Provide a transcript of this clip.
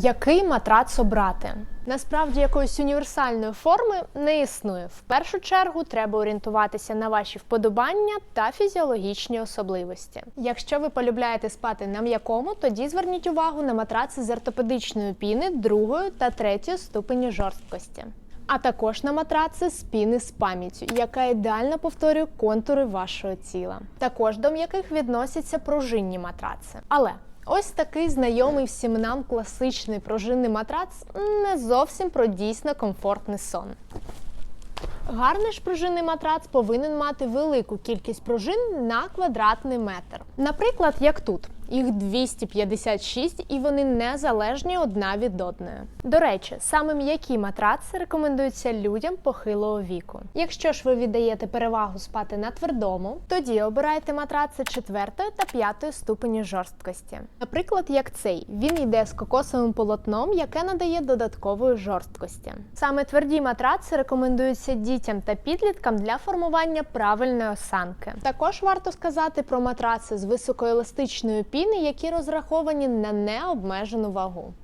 Який матрац обрати? Насправді якоїсь універсальної форми не існує. В першу чергу треба орієнтуватися на ваші вподобання та фізіологічні особливості. Якщо ви полюбляєте спати на м'якому, тоді зверніть увагу на матраци з ортопедичної піни другої та третьої ступені жорсткості. А також на матраци з піни з пам'яттю, яка ідеально повторює контури вашого тіла. Також до м'яких відносяться пружинні матраци. Але Ось такий знайомий всім нам класичний пружинний матрац не зовсім про дійсно комфортний сон. Гарний ж пружинний матрац повинен мати велику кількість пружин на квадратний метр. Наприклад, як тут. Їх 256 і вони незалежні одна від одної. До речі, саме м'які матраци рекомендуються людям похилого віку. Якщо ж ви віддаєте перевагу спати на твердому, тоді обирайте матраци 4 та 5 ступені жорсткості. Наприклад, як цей, він йде з кокосовим полотном, яке надає додаткової жорсткості. Саме тверді матраци рекомендуються дітям та підліткам для формування правильної осанки. Також варто сказати про матраци з високоеластичною піни, які розраховані на необмежену вагу.